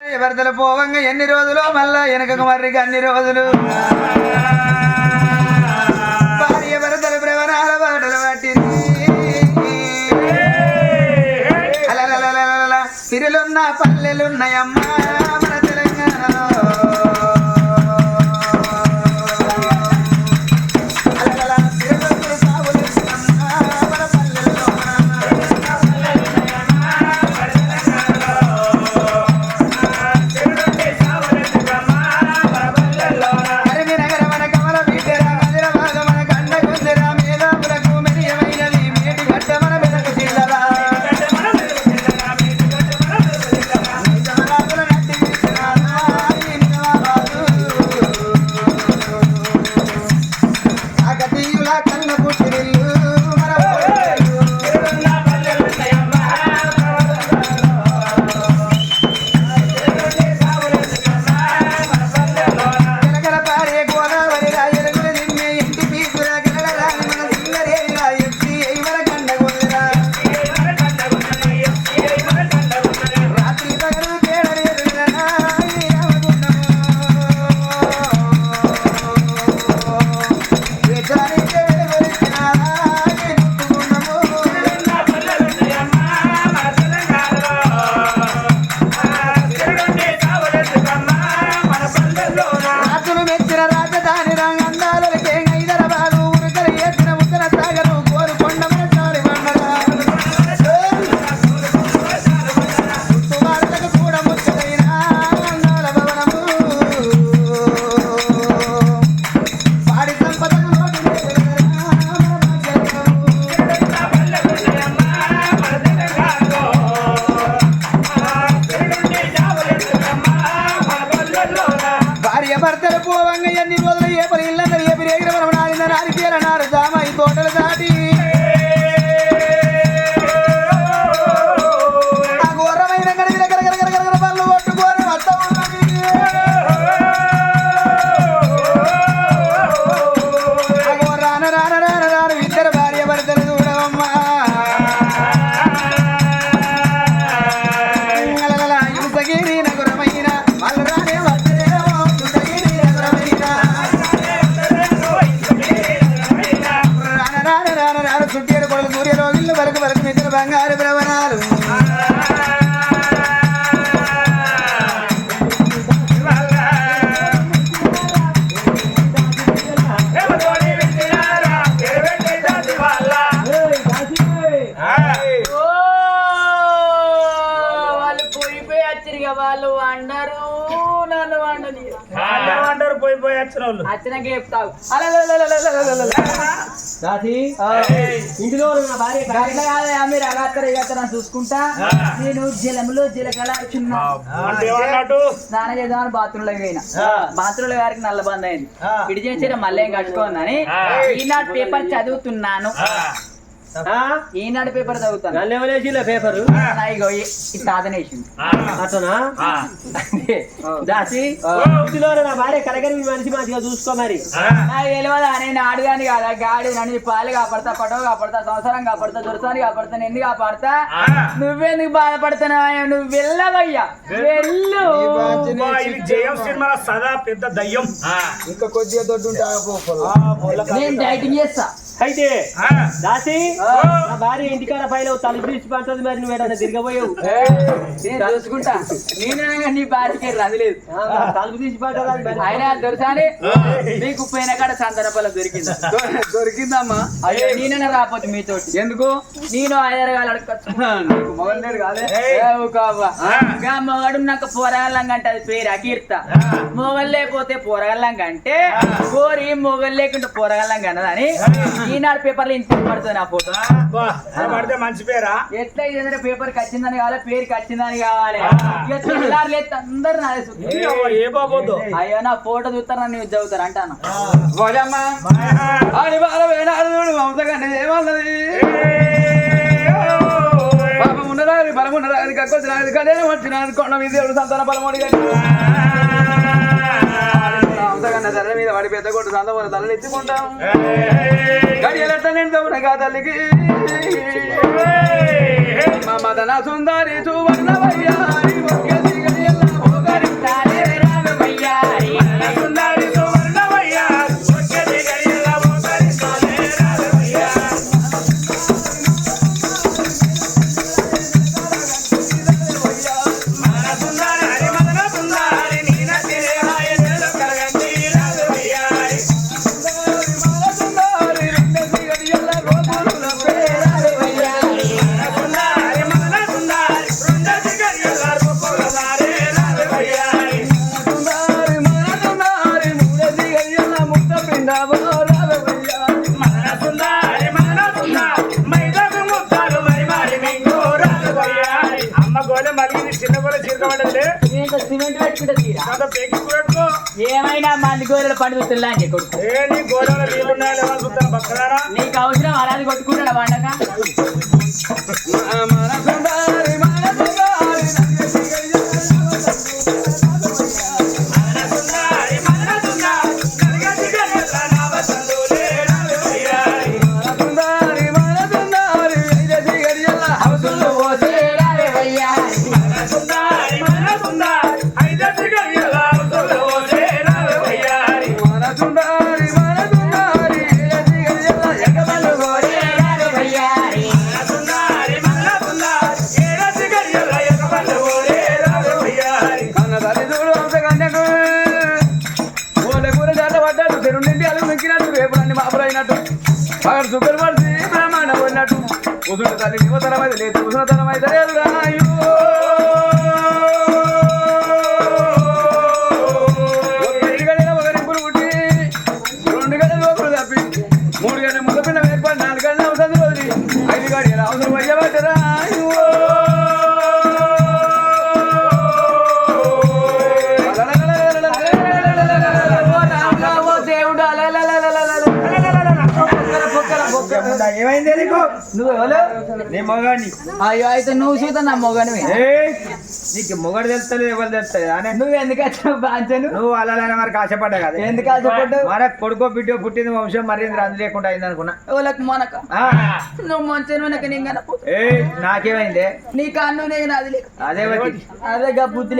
భర్తలు పోవంగా ఎన్ని రోజులు? మళ్ళా వెనకకు మర్రికి అన్ని రోజులు. భార్య భర్తలు ప్రవణాల బాటలు పట్టింది. సిరులున్న పల్లెలున్నాయమ్మా. రాతి ఇంటిలో మీరు అలాత్తరే కదా చూసుకుంటా నేను జలంలో జీలకళ చిన్న స్నానం చేద్దామని బాత్రూమ్లో పోయినా. బాత్రూమ్లో వారికి నల్ల బంద్ అయింది. ఇటు చేసి మళ్ళీ కట్టుకోందని ఈనాడు పేపర్ చదువుతున్నాను. ఈనాడు పేపర్ చదువుతాను. నల్లెవలేసిల పేపరు? ఇగో ఈ- సాధనేసింది దాసి ఇంటిలో నా భార్య కడగని మనిషి మంచిగా చూసుకో మరి. నాకు తెలియదా నేను ఆడుగాని కాదా? గాడి నన్ను పాలు కాపాడతా పటవ కాపాడతా సంవత్సరం కాపాడతా దురసాన్ని కాపాడతా నిన్ను కాపాడతా. నువ్వెందుకు బాధపడుతున్నావు నువ్వు వెళ్ళవయ్యా. వెళ్ళు. జయం సినిమా సదా పెద్ద దయ్యం. ఇంకా కొద్దిగా దొడ్డు ఉంటా నేను డైటింగ్ చేస్తా. అయితే ఆ, దాసి నా భార్య ఇంటికాడ పైన తలుపు తీసి పడుతుంది మరి నువ్వు ఏదైనా తిరగబోయావు? నేను చూసుకుంటా. నేను నీ బాధ్యత రదలేదు తలుపు తీసి మరి. ఆయన దొరసాని నీకు పోయిన కాడ సందర్భాలు దొరికిందా? దొరికిందమ్మా. అయ్యో నేనే రాకపోతే మీతోటి. ఎందుకు? నేను ఐదారు అడగచ్చు నీకు మొగలు లేడు కాదే. ఇంకా మొగడు నాకు పోరగల్లం అంటే అది పేరు అకీర్త. మొగలు లేకపోతే పోరగల్లం కంటే కోరి మొగలు లేకుంటే పోరగల్లం కన్నదని ఈనాడు పేపర్లో ఇంత పడుతుంది నా ఫోటో. పడితే మంచి పేరా? ఎట్లా పేపర్ వచ్చిందని కావాలి పేరుకి వచ్చిందని కావాలి. తెల్లారు లేదు అందరు చూస్తారు. ఏ- అయ్యో నా ఫోటో చూస్తారా నువ్వు చదువుతారు అంటాను. భోజమ్మ ఆడి బాల వేనాడు చూడు వంశకండి ఏమన్నది పాపం ఉన్నదాని బలం ఉన్నదాని కక్కొచ్చినది కళ్యాణం వచ్చినది కొండ మీద సంతాన బలమోడి అంతకన్నా ధరల మీద వాడి పెద్ద కొట్టు సందవర ధరలు ఎత్తుకుంటాం. గడి ఎలా నేను తల్లికి. మా మదన సుందరి చూవర్ణవయ్యా గోరెలు పండుతుందా అని కొడుకు. నీకు అవసరం అలాది కొట్టుకుంటాడు వండక? తల్లి యువతరం అయితే లేదు కుసున అయ్యో అయితే నువ్వు చూద్దా నా మొగనివి నీకు మొగడు తెలుస్తలేదు ఎవరు తెలుస్తుంది నువ్వు ఎందుకు వచ్చావు నువ్వు అలానే మరి ఆశపడ్డా కదా. ఎందుకు ఆశపడ్డావు? మన కొడుకో బిడ్డో పుట్టింది వంశం మర్యాద అందు లేకుండా అయింది అనుకున్నా. ఎవరికి మొనక. నువ్వు మంచి నాకేమైంది? నీ కన్ను నేను అది అదే అదే బుద్ధి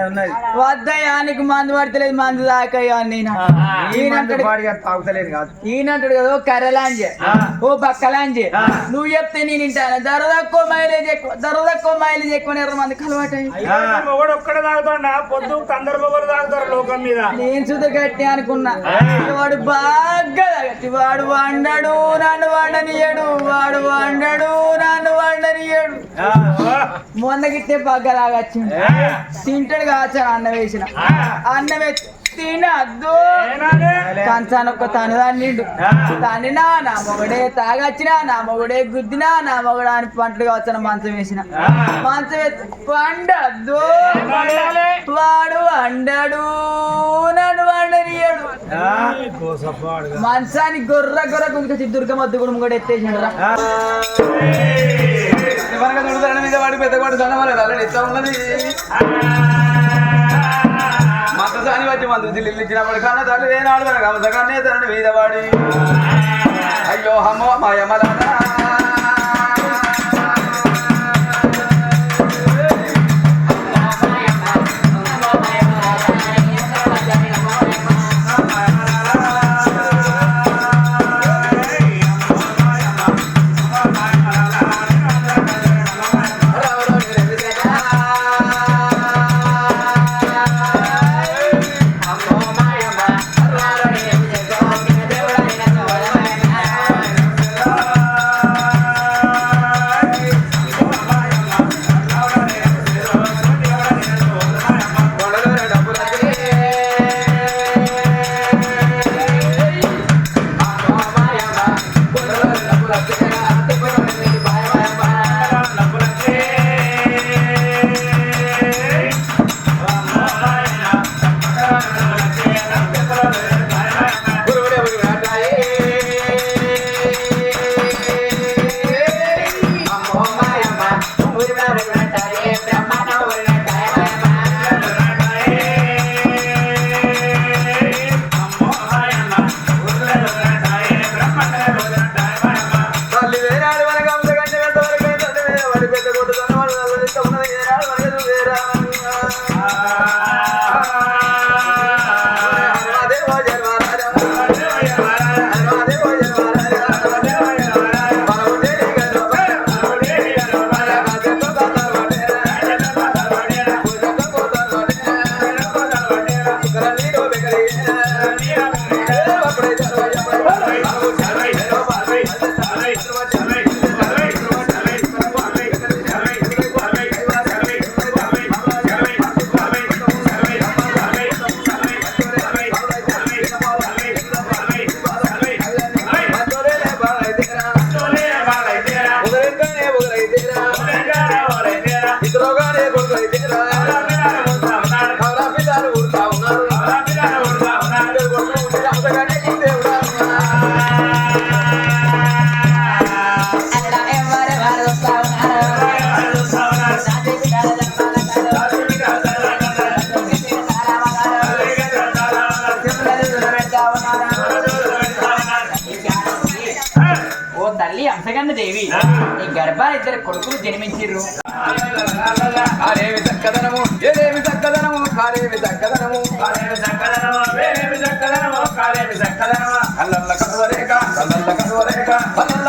ఉన్నది వద్దయ్యా నీకు మందు పడతలేదు మందు దాకయ్యా నేను. ఈయనంటాడు కాదు. ఈయనంటాడు కదా ఓ కర్రలాంజే. ఓ బక్కలాంజే. నువ్వు చెప్తే నేను వింటాను. ధర తక్కువ మైలేజ్ ఎక్కువ ధర తక్కువ మైలేజ్ ఎక్కువ ఇరవై మందికి అలవాటు ఒక్కడే తాగుతాడా? పొద్దు అందరు మొగుడు తాగుతారు లోకం మీద. నేను సుత గట్టి అనుకున్నా. వాడు బాగా తాగట్టి వాడు వండడు నన్ను వండనియడు వాడు వండడు నన్ను వండనియడు మొన్న గిట్టే బాగా తాగచ్చిండు తింటాడు కాచాను అన్నం వేసిన. అన్నం వేసి తినద్దు ఏనాడే? కంచాన ఒక్క తను దాన్నిండు తనినా నా మొగడే తాగచ్చినా నా మొగడే గుద్దినా నా మొగడా అని పంటలు కావచ్చిన మంచం వేసిన. మంచం వేసి పండద్దు. వాడు అండడు నన్ను వండనియడు. ఆ, మంచానికి గొర్ర గొర్ర గుంజుకొచ్చి దుర్గమ్మ కూడా కూడా ఎత్తేసిండు రా. ఆ. ఎవరిగా చూడతారని మీద వాడి పెద్ద కొడు అలా ఉన్నది మంత్రసాని వచ్చి జిల్లిచ్చినప్పుడు కన్న తల్లి ఏనాడు మనకు అంతకన్నే తనని మీద వాడి. అయ్యో హమ్మో మా యమలారా ఇద్దరు కొడుకులు చక్కదనము చక్కదనము చక్కదనము. కళ్ళల్ల కనువరేక కళ్ళల్ల కనువరేక కళ్ళల్ల పరవరేక కళ్ళల్ల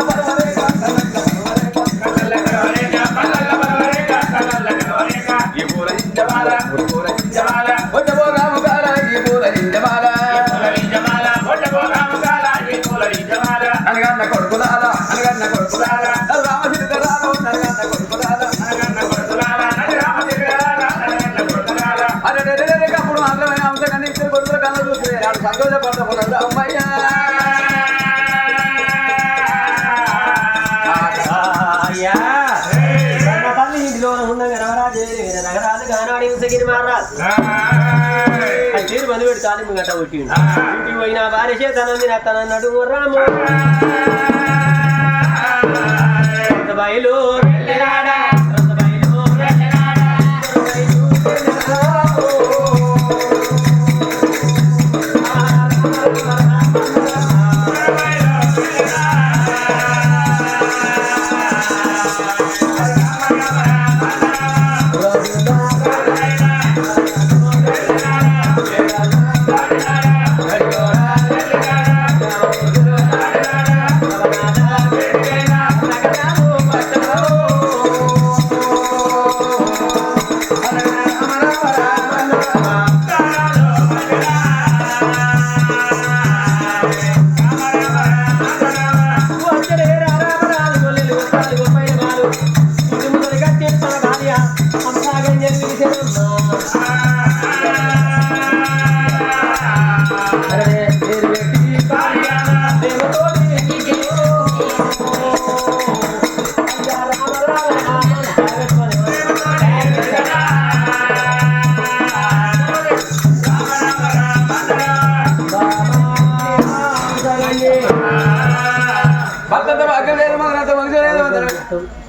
అది కానీ మంది గట్ట కొట్టి ఇంటికి పోయిన భార్య చేతనంది నత్తనన్నాడు రాము. బయలు వెళ్ళినాడా,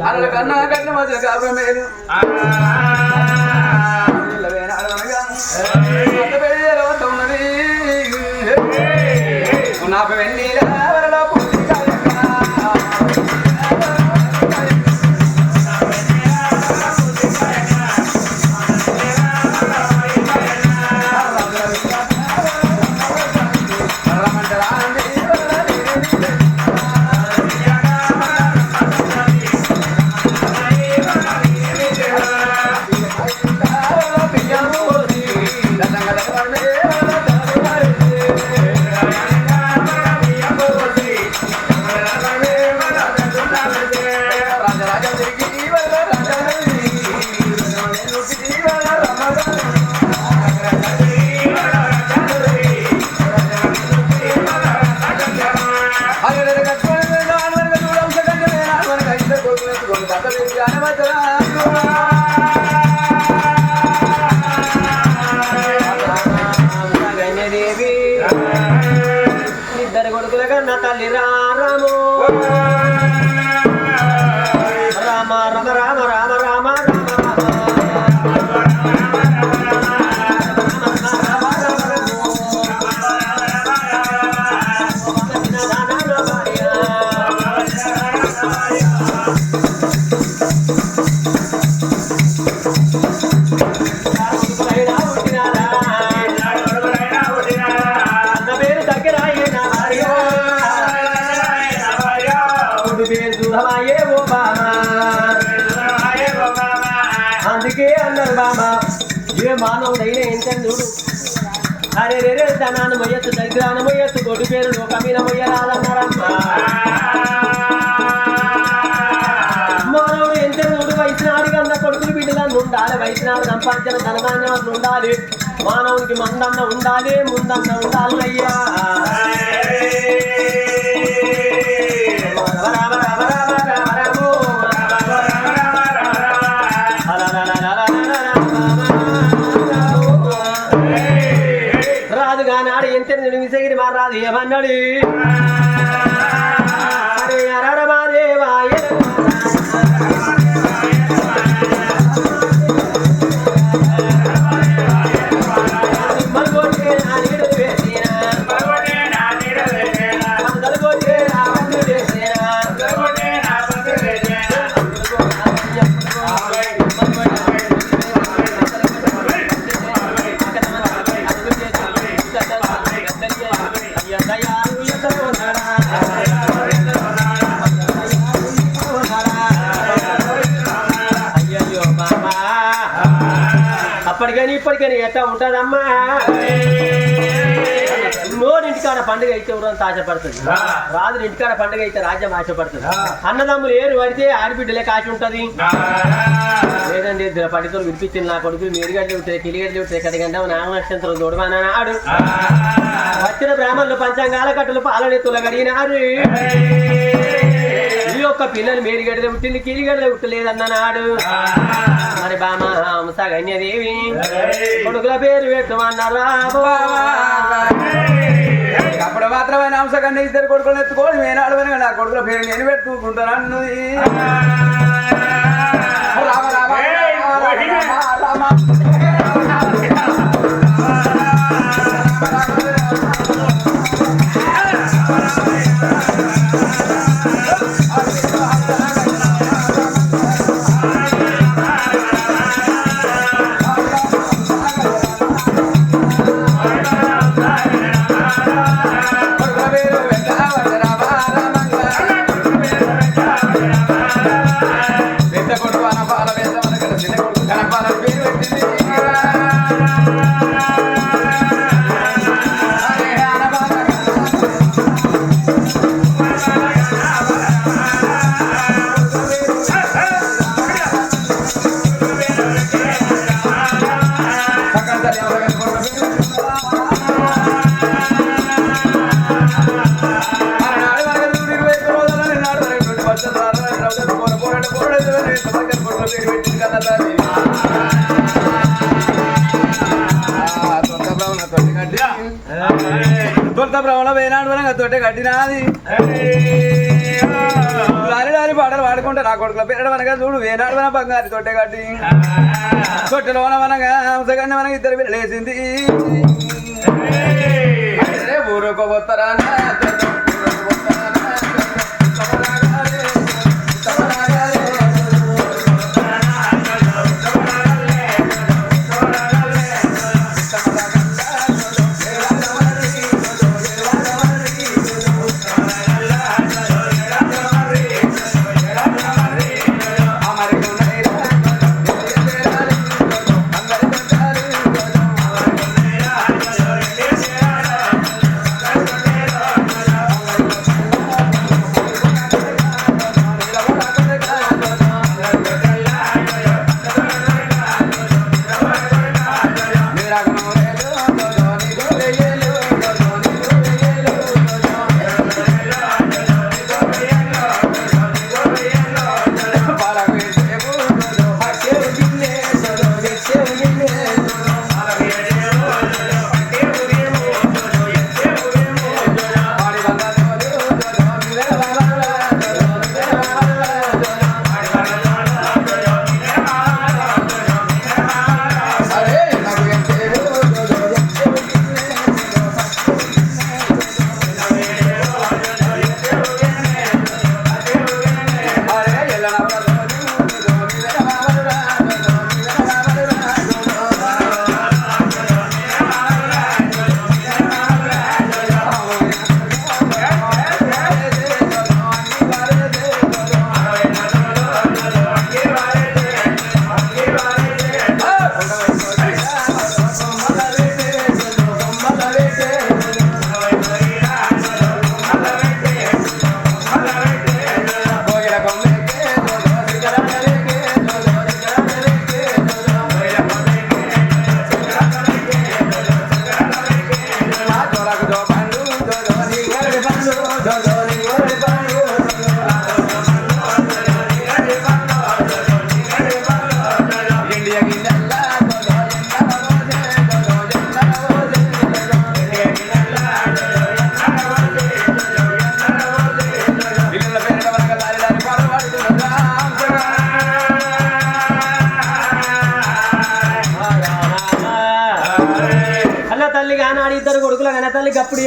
అలా కన్నా కన్నా మధ్య కాపురం రాము అందుకే అన్నారు బాబా. ఏ మానవుడైనా ఏంటని చూడు అరే రే రే ధనాన్ని మొయ్యొచ్చు దరిద్రాన్ని మొయ్యొచ్చు కొడు పేరు లోకమీన మొయ్యరాదన్నారమ్మా. మానవుడు ఎంత చూడు వయసునాడికి అన్న కొడుకులు బిడ్డలను ఉండాలి. వయసునాడు సంపాదించిన ధనధాన్యం ఉండాలి. మానవునికి మందన్న ఉండాలి ముందన్న ఉండాలి రాదు కానాడు ఎట్లా ఉంటుందమ్మా నోరింటికాడ పండుగ అయితే ఎవరైనా ఆశపడుతుంది రాజు ఇంటికాడ పండుగ అయితే రాజ్యం ఆశపడుతుంది అన్నదమ్ములు ఏరు పడితే ఆడబిడ్డలే కాచి ఉంటది. లేదండి ఇద్దరు పండితులు వినిపించింది నా కొడుకులు మీరుగడ్డలు ఉంటాయి కిలిగడ్డలు ఉంటాయి కడిగంటే నాగ నక్షత్రం చూడమన్నాడు వచ్చిన బ్రాహ్మణులు పంచాంగాల కట్టలు పాలనెత్తులు కడిగినారు యొక్క పిల్లలు మేరిగడ్డలు పుట్టింది కిలిగడ్డలు పుట్టలేదన్నాడు మరి బామ హంస గన్యదేవి కొడుకుల పేరు పెట్టమన్నారా అప్పుడు మాత్రమే అంశకన్నా ఇద్దరు కొడుకులను ఎత్తుకోని మేనాడు వెనక నా కొడుకుల పేరు నేను పెట్టుకుంటాను రామ ఏనాడు వరకు కట్టినాది. లారి లారి పాటలు పాడుకుంటే నా కొడుకుల పేరు వనగా చూడు వేనాడు వన బంగారు తోటే కట్టి. తొట్టెలో వనగా హంసగన్న మనకి ఇద్దరు పిల్లలు వేసింది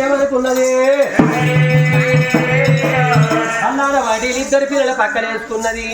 ఏమనుకున్నది? అన్నాడ వాటి ఇద్దరు పిల్లల పక్కనేసుకున్నది